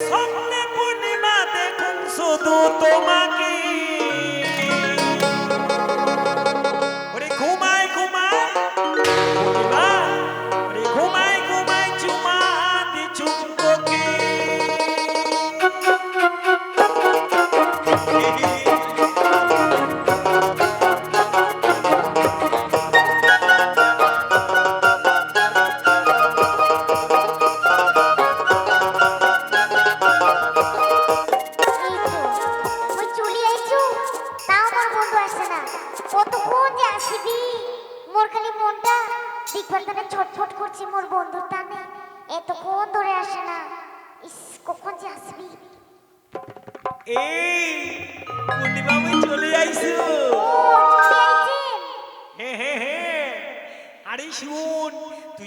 স্বপ্নে পূর্ণিমা দেখুন শুধু তোমাকে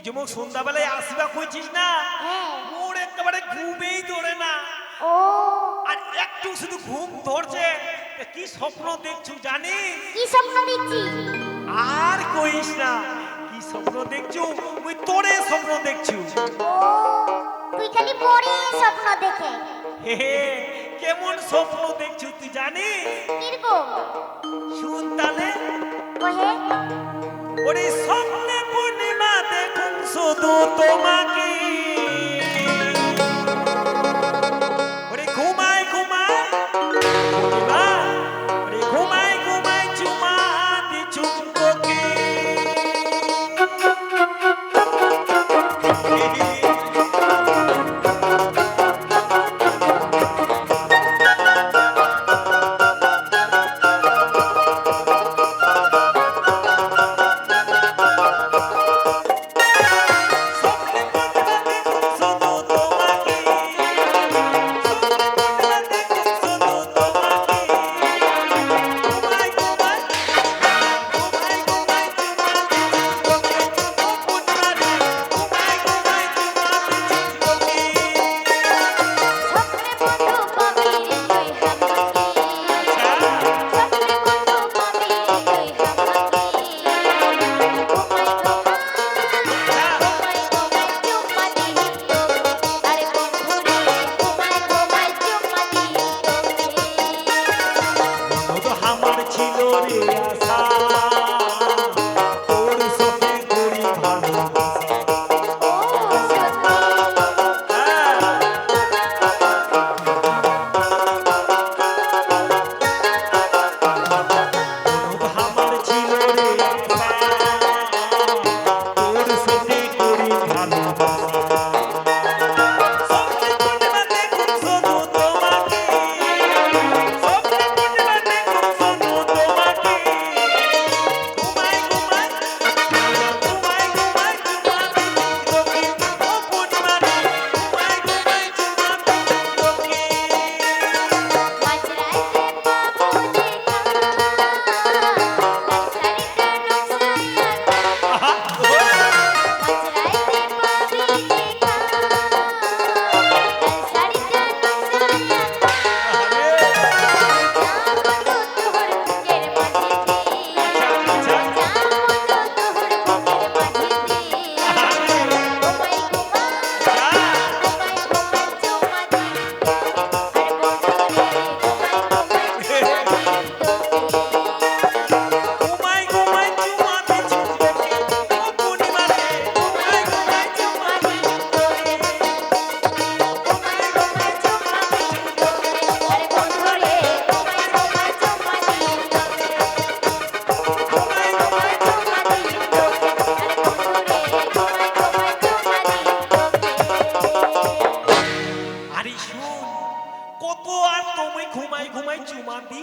যেমন সন্ধ্যাবেলায় আসবা কইছিস না হ্যাঁ। একেবারে ঘুমেই ধরে না ও, আর একটু শুধু ঘুম ধরছে কি স্বপ্ন দেখছু জানিস কি স্বপ্ন দেখছি? আর কইস না কি স্বপ্ন দেখছু ওই তোরে স্বপ্ন দেখছু তুই খালি স্বপ্ন দেখে। হে হে কেমন স্বপ্ন দেখছু তুই জানিস কীরকম? শুন তাহলে? ওরে স্বপ্নে শুধু তোমাকে। ওরে ঘুমাই কত আর তুমি ঘুমাই ঘুমাই চুমা দি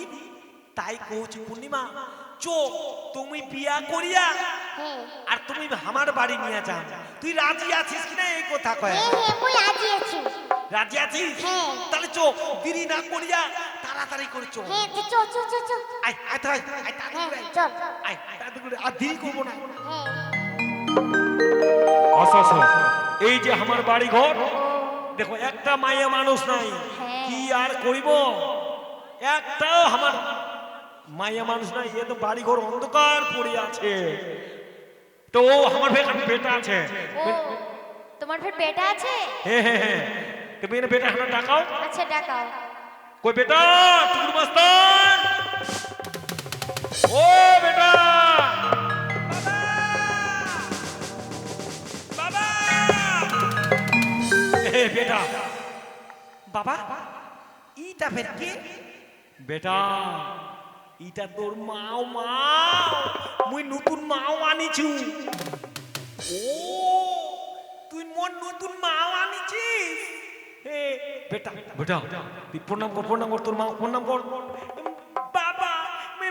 তাই কହୁছি পূর্ণিমা। চো তুমি বিয়া করিয়া আর তুমি আমার বাড়ি নিয়ে যাও। তুই রাজি আছিস কিনা এই কথা কয়। রাজি আছিস? হ্যাঁ। তাহলে চো দেরি না করিয়া তাড়াতাড়ি করে চো। আয় আয় তাই আয় তাড়াতাড়ি চল। আয় তাড়াতাড়ি আর দেরি করব না। হ্যাঁ। এই যে আমার বাড়ি ঘর দেখো একটা মায়া মানুষ নাই। হ্যাঁ। কি আর করিব? একটাও আমার মাইয়া মানুষ নাই এ তো বাড়ি ঘর অন্ধকার পড়ে আছে তো ও আমার বেটা বেটা আছে। ও তোমার ফের বেটা আছে? হ্যাঁ হ্যাঁ হ্যাঁ তুমি এনে বেটা হানা ডাকাও। আচ্ছা ডাকাও। কই বেটা টুকুর মাস্টার ফের বেটা ইটা তোর মাও মাও মুই নতুন মাও আনিছু। ও, তুই মোর নতুন মাও হে, বেটা বেটা, তুই প্রণাম কর প্রণাম কর, তোর মা প্রণাম কর। বাবা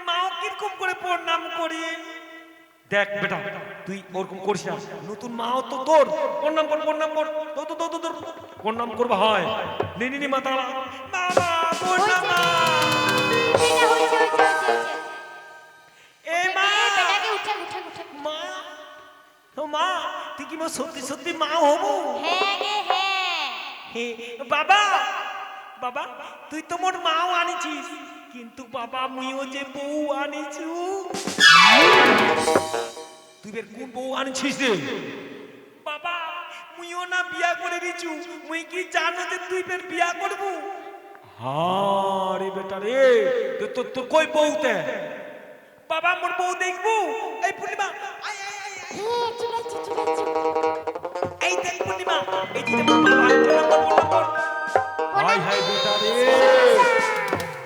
মাও করে প্রণাম করি? দেখ, বেটা, তুই ওরকম করিস না। নতুন মাও তো তোর। প্রণাম কর প্রণাম কর তো তো তো তোর প্রণাম করবা হয়। নি নি নি মাতা বাবা মা! তুই কি মা সত্যি সত্যি মা হব? বাবা বাবা তুই তো মোর মাও আনিছিস কিন্তু বাবা মুইও যে বউ আনিছু। তুই বের কোন বউ আনিছিস রে? বাবা মুইও না বিয়া করে দিছু মুই কি জানো যে তুই বের বিয়া করব? হ্যাঁ রে বেটা রে তো তোর তোর কই বউতে বাবা মোর বউ দেখব। এই পূর্ণিমা আয়, আয়, আয়, আয়। হে চলে আইছে চলে আইছে এই দেখ পূর্ণিমা এই কর। হাই হাই বেটা রে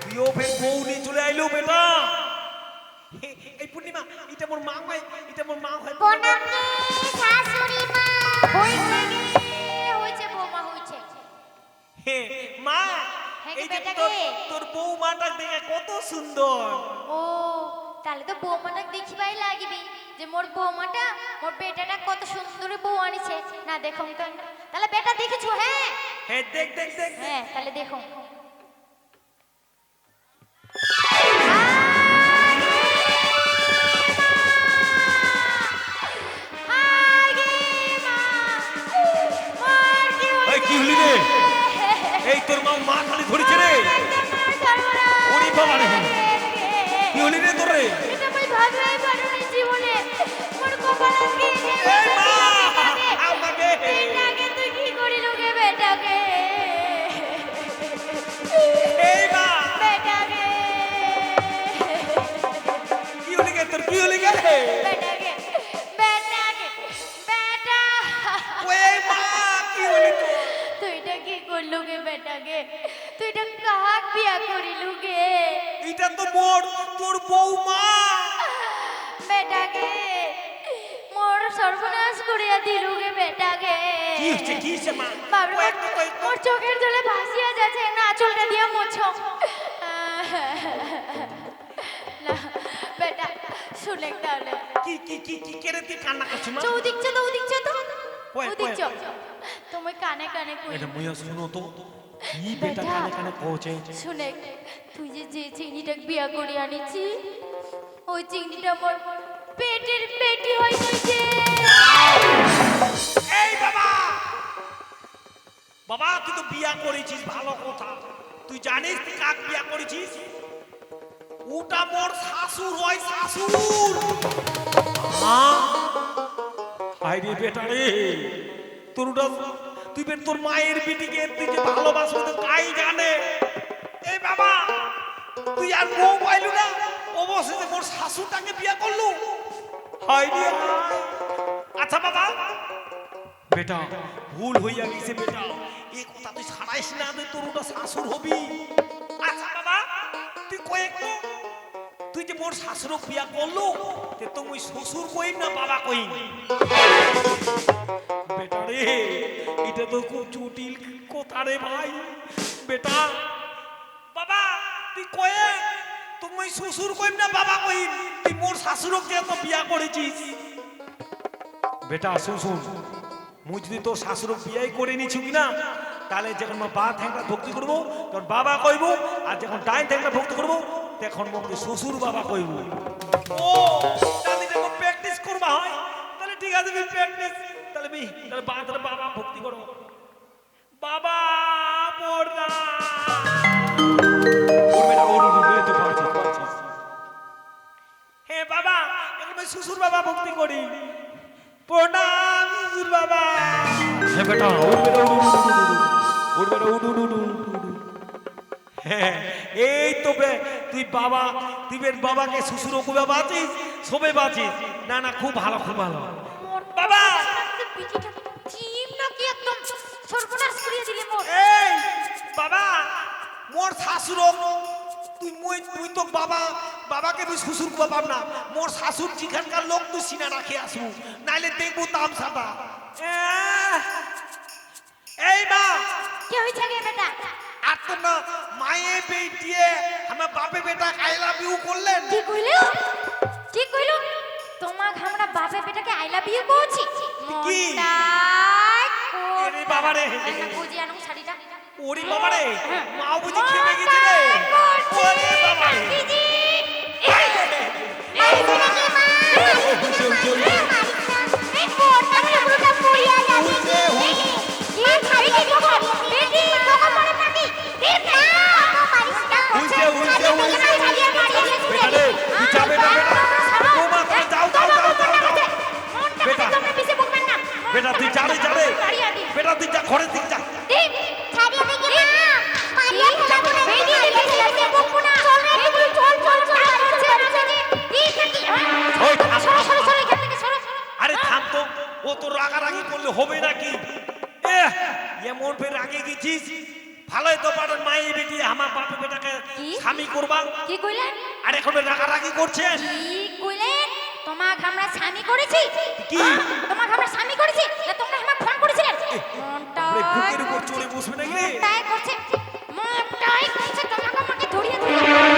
তুইও ফের বউ নিয়ে চলে আইলো বেটা। এই পূর্ণিমা এটা মোর মা হয় এটা মোর মা হয়। প্রণাম গে শাশুড়ি মা হয়েছে গে হয়েছে বৌমা হয়েছে। হে, মা হ্যাঁ, এই যে তোর দেখে কত সুন্দর ও তাহলে তো বৌমাটা দেখিবাই লাগিবি যে মোর বৌমাটা মোর বেটাটা কত সুন্দর বউ আনিছে না দেখো তো তাহলে বেটা দেখেছ হ্যাঁ হ্যাঁ দেখ দেখ দেখ দেখ। হ্যাঁ তাহলে দেখো কি হলি রে এই তোর মা মা খালি ধরেছে রে। ওরে বাবা রে। কি হলি রে তোর। জীবনে তো মোর তোর বৌমা। বেটাকে মোর সর্বনাশ করিয়া দিলু গে বেটাকে। কি হচ্ছে কি হচ্ছে মা? তো। মোর চোখের জলে ভাসিয়া যাচ্ছে না চুলটা দিয়া মোছো। না বেটা শুনে তাহলে কি কি কি কি কেরে তুই কান্না করছিস মা? চৌদিক চো চৌদিক চো তো কই, ওদিক তুমি কানে কানে কই এটা মুইয়া শুনো তো কি বেটা। কানে কানে কওছে শুনে তুই যে যে চিংড়িটা বিয়া করে আনিছি ওই চিংড়িটা মোর পেটের পেটি হয়ে গেছে। এই বাবা! বাবা তুই তো বিয়া করেছিস ভালো কথা। তুই জানিস তুই কাক বিয়া করেছিস? ওটা মোর শাশুর হয় শাশুর। হাই রে বেটা রে তোর ওটা তুই বের তোর মায়ের বিটিকে তুই ভালোবাসো তো কাই জানে? এই বাবা, তুই আর বউ পাইলু না? অবশেষে মোর শাশুটাকে বিয়া করলু? আচ্ছা বাবা, বেটা, ভুল হইয়া গেছে বেটা। এই কথা তুই ছাড়াইস না তোর ওটা শাশুর হবি। আচ্ছা বাবা, তুই কয়েক তুই যে মোর শাশুর বিয়া করল তে তো মুই শ্বশুর কইম না বাবা কইম। বেটা রে, এটা তো খুব জটিল কথা রে ভাই। বেটা, বাবা, তুই কয়ে তুমি শ্বশুর কইম না বাবা কইম, তুই মোর শাশুরকে তো বিয়া করেছিস? বেটা শুন, মুই যদি তোর শাশুড় বিয়াই করে নিছু কিনা তাহলে যখন মা বা থ্যাংটা ভক্তি করব, তখন বাবা কইব, আর যখন ডাইন থ্যাংটা ভক্তি করব তখন মকে শ্বশুর বাবা কইব ও তাহলে যখন প্র্যাকটিস করবা হয় তাহলে ঠিক আছে আমি প্র্যাকটিস তাহলে বি তাহলে বা তাহলে বাবা ভক্তি করো বাবা তো পারছিস হে বাবা এখন আমি শ্বশুর বাবা ভক্তি করি প্রণাম শ্বশুর বাবা হে বেটা ওর বেটা ওর। হ্যাঁ এই তো তুই বাবা তুই বাবাকে শ্বশুর কুবে বাঁচিস সবে বাঁচিস না না খুব ভালো খুব ভালো। বাবা! এই বাবা! মোর শাশুর তুই মই তুই তো বাবা বাবাকে তুই শ্বশুর পাব না। মোর শাশুর যেখানকার লোক তুই সিনা রাখে আসু। নাইলে দেখব তামসাটা এই মা! কি হয়েছে বেটা? আর তো না মায়ে বেটিয়ে আমার বাপে বেটা আই লাভ ইউ করলেন। কি কইলো? কি কইলো? তোমাক আমরা বাপে বেটাকে আই লাভ ইউ কইছি কি? এরে বাবা রে। বুঝি আনো শাড়িটা। ওরে বাবা রে হ্যাঁ। মা বুঝি খেপে গেছে রে। ওরে বাবা রে বেটা ও তো রাগারাগি করলে হবে নাকি? এমন ফের রাগে গেছিস? ভালোই তো পারেন মাই বেটি আমার বাপে বেটাকে? স্বামী করবা। কি কইলেন? আর এখন রাগারাগি করছেন কি কইলেন? তোমাকে আমরা স্বামী করেছি? কি? হ্যাঁ? তোমাকে আমরা স্বামী করেছি? না তোমরা আমার ফোন করেছিলেন ওরে মনটাই বুকের উপর চড়ে বসবে নাকি মনটাই করছে। মনটাই করছে। তোমাকে আমাকে ধরিয়ে ধরিয়ে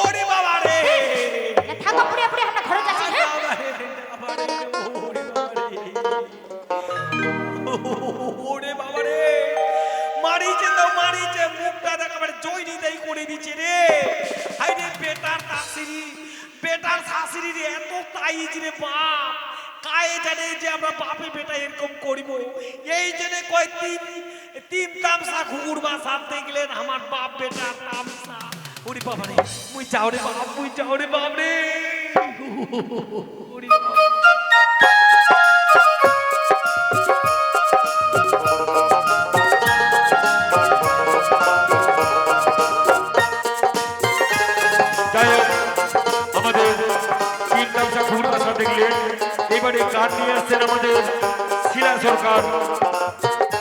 ওরে বাবা রে আমরা ওরে বাবা রে মারিছে তো মারিছে, মুখটা একেবারে জয়নি দেই করে দিচ্ছে রে। হাই রে বেটার শাশুড়ি বেটার রে এত তাইজ রে বাপ, কায়ে জানে যে আমরা বাপে বেটা এরকম করিব। এই জেনে কয় তিন তিন তামসা ঘুঘুর বা সাপ দেখলেন আমার বাপ বেটা তামসা। ওরে বাবা রে মুই রে বাপ, মুই রে বাপ রে। দেখলেন। এবারে গান নিয়ে আসছেন আমাদের শিলা সরকার?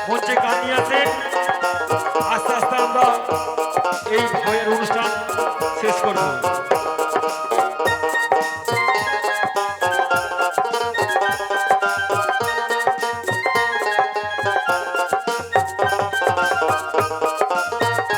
पहुँचे कानिया से।